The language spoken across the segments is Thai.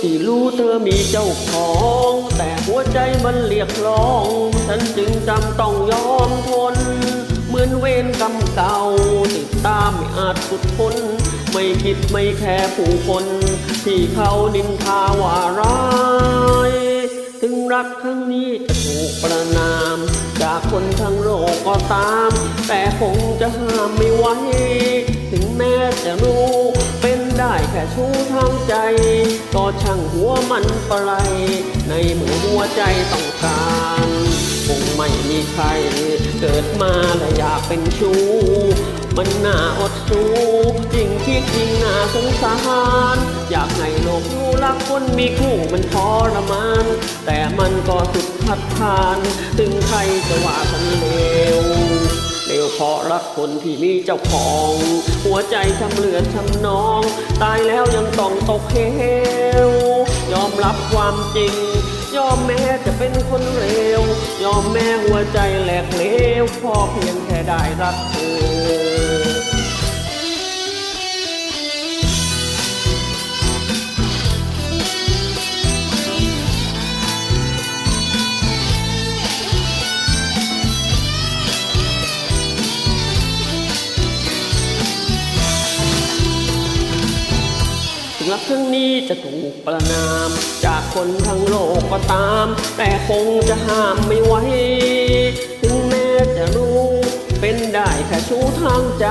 สิรู้เธอมีเจ้าของ แต่หัวใจมันเรียกร้อง ฉันจึงจำต้องยอมทน เหมือนเวรกรรมเก่า ติดตามไม่อาจสุดพ้น ไม่คิดไม่แคร์ผู้คน ที่เขานินทาว่าร้ายถึงรักครั้งนี้จะถูกประนาม จากคนทั้งโลกก็ตาม แต่คงจะห้ามไม่ไหว ถึงแม้จะรู้ เป็นได้แค่ชู้ทางใจก็ช่างหัวมันปะไรในเมื่อหัวใจต้องการคงไม่มีใคร เกิดมาและอยากเป็นชู้ มันน่าอดสู้ยิ่งคิดยิ่งน่าสงสาร อยากให้โลกรู้รักคนมีคู่มันทรมาน แต่มันก็สุดพัดทาน ถึงใครจะว่าฉันเลว รักคนที่มีเจ้าของ หัวใจทำเลือดช้ำนอง ตายแล้วยังต้องตกเหวยอมรับความจริง ยอมแม้จะเป็นคนเลวยอมแม้หัวใจแหลกเลวพอเพียงแค่ได้รักเธอ งักครั้งนี้จะถูกประนาม จากคนทั้งโลกก็ตาม แต่คงจะห้ามไม่ไหวถึงแม้จะรู้ เป็นได้แค่ชู้ทางใจ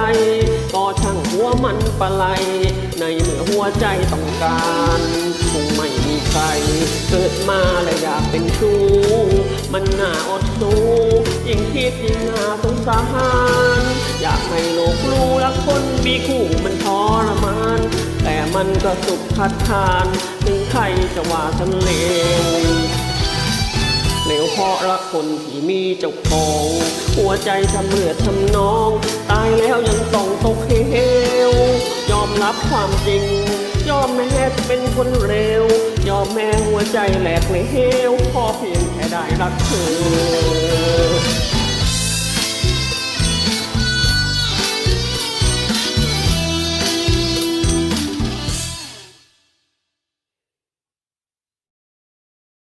ก็ช่างหัวมันปะไลในเมื่อหัวใจต้องการคงไม่มีใคร เกิดมาและอยากเป็นชู้มันน่าอดสู้ยิ่งคิดยิ่งน่าสงสาร อยากให้โลกรู้รักคนมีคู่มันทรมาน แต่มันก็สุขพัดทานถึงใครจะว่าฉันเลวเลวเพราะรักคนที่มีเจ้าของ หัวใจทำเลือดทำนอง ตายแล้วยังต้องตกเหวยอมรับความจริง ยอมแม้จะเป็นคนเร็ว ยอมแม้หัวใจแหลกเหลวพอเพียงแค่ได้รักเธอ